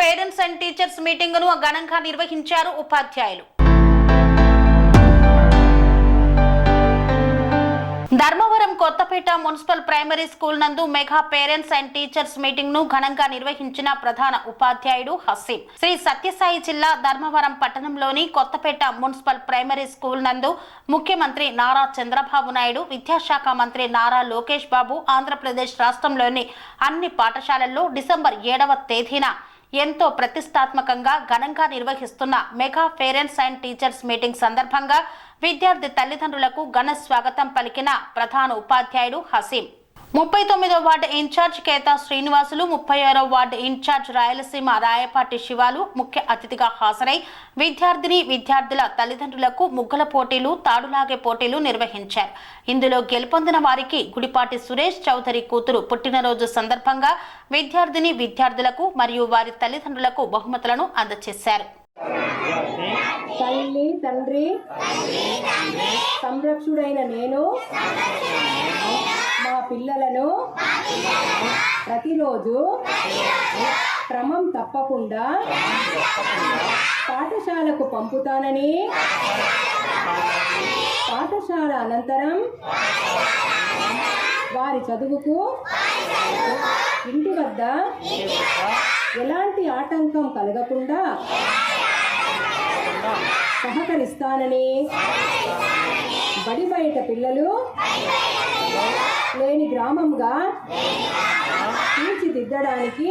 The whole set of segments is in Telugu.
పేరెంట్స్ అండ్ టీచర్స్ మీటింగును ఘనంగా నిర్వహించారు ఉపాధ్యాయులు. Dharmavaram Kothapeta municipal primary school నందు మెగా పేరెంట్స్ అండ్ టీచర్స్ మీటింగ్ను ఘనంగా నిర్వహించిన ప్రధాన ఉపాధ్యాయుడు హసీం. శ్రీ సత్యసాయి జిల్లా ధర్మవరం పట్టణంలోని కొత్తపేట మున్సిపల్ ప్రైమరీ స్కూల్ నందు ముఖ్యమంత్రి నారా చంద్రబాబు నాయుడు విద్యాశాఖ మంత్రి నారా లోకేష్ బాబు ఆంధ్రప్రదేశ్ రాష్ట్రంలోని అన్ని పాఠశాలల్లో డిసెంబర్ ఏడవ తేదీన ఎంతో ప్రతిష్టాత్మకంగా ఘనంగా నిర్వహిస్తున్న mega parents and teachers meeting సందర్భంగా విద్యార్థి తల్లిదండ్రులకు ఘన స్వాగతం పలికిన ప్రధాన ఉపాధ్యాయుడు హసీం. ముప్పై తొమ్మిదో వార్డు ఇన్ఛార్జ్ కేతా శ్రీనివాసులు ముప్పై ఆరో ward in charge Rayalaseema Rayapati Sivalu ముఖ్య అతిథిగా హాజరై విద్యార్థిని విద్యార్థుల తల్లిదండ్రులకు ముగ్గుల పోటీలు తాడులాగే పోటీలు నిర్వహించారు. ఇందులో గెలుపొందిన వారికి గుడిపాటి సురేష్ చౌదరి కూతురు పుట్టినరోజు సందర్భంగా విద్యార్థిని విద్యార్థులకు మరియు వారి తల్లిదండ్రులకు బహుమతులను అందజేశారు. తల్లి తండ్రి సంరక్షుడైన నేను పిల్లలను ప్రతిరోజు క్రమం తప్పకుండా పాఠశాలకు పంపుతానని పాఠశాల అనంతరం వారి చదువుకు ఇంటి వద్ద ఎలాంటి ఆటంకం కలగకుండా సహకరిస్తానని బడి బయట పిల్లలు లేని గ్రామంగా తీర్చిదిద్దడానికి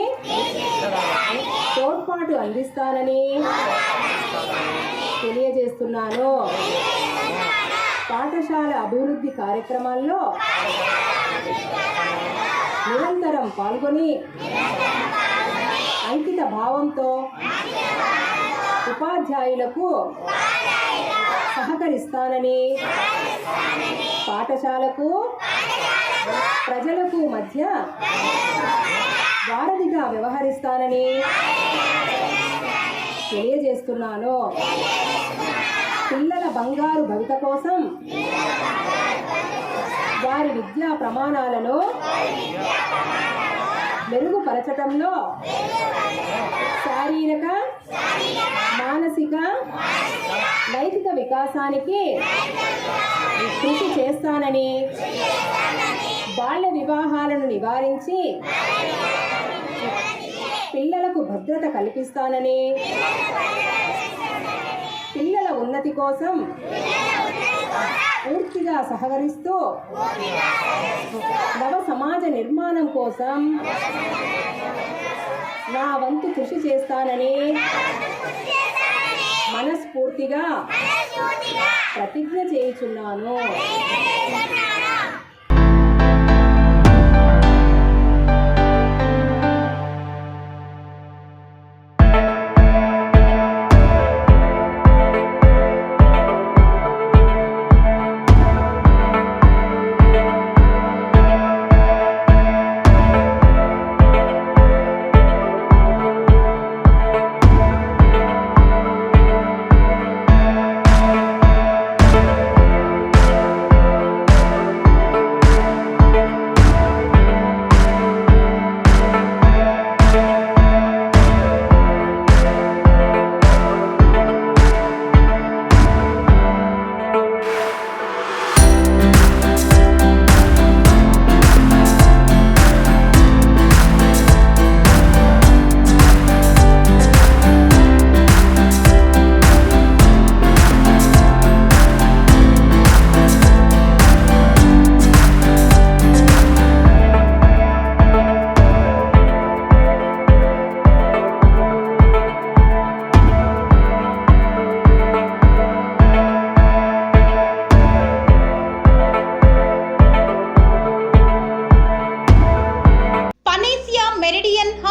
తోడ్పాటు అందిస్తానని తెలియజేస్తున్నాను. పాఠశాల అభివృద్ధి కార్యక్రమాల్లో నిరంతరం పాల్గొని అంకిత భావంతో ఉపాధ్యాయులకు సహకరిస్తానని పాఠశాలకు ప్రజలకు మధ్య వారధిగా వ్యవహరిస్తానని తెలియజేస్తున్నాను. పిల్లల బంగారు భవిత కోసం వారి విద్యా ప్రమాణాలను మెరుగుపరచటంలో శారీరక మానసిక నైతిక వికాసానికి కృషి చేస్తానని బాల్య వివాహాలను నివారించి పిల్లలకు భద్రత కల్పిస్తానని పిల్లల ఉన్నతి కోసం పూర్తిగా సహకరిస్తూ నవ సమాజ నిర్మాణం కోసం నా వంతు కృషి చేస్తానని మనస్ఫూర్తిగా ప్రతిజ్ఞ చేయుచున్నాను.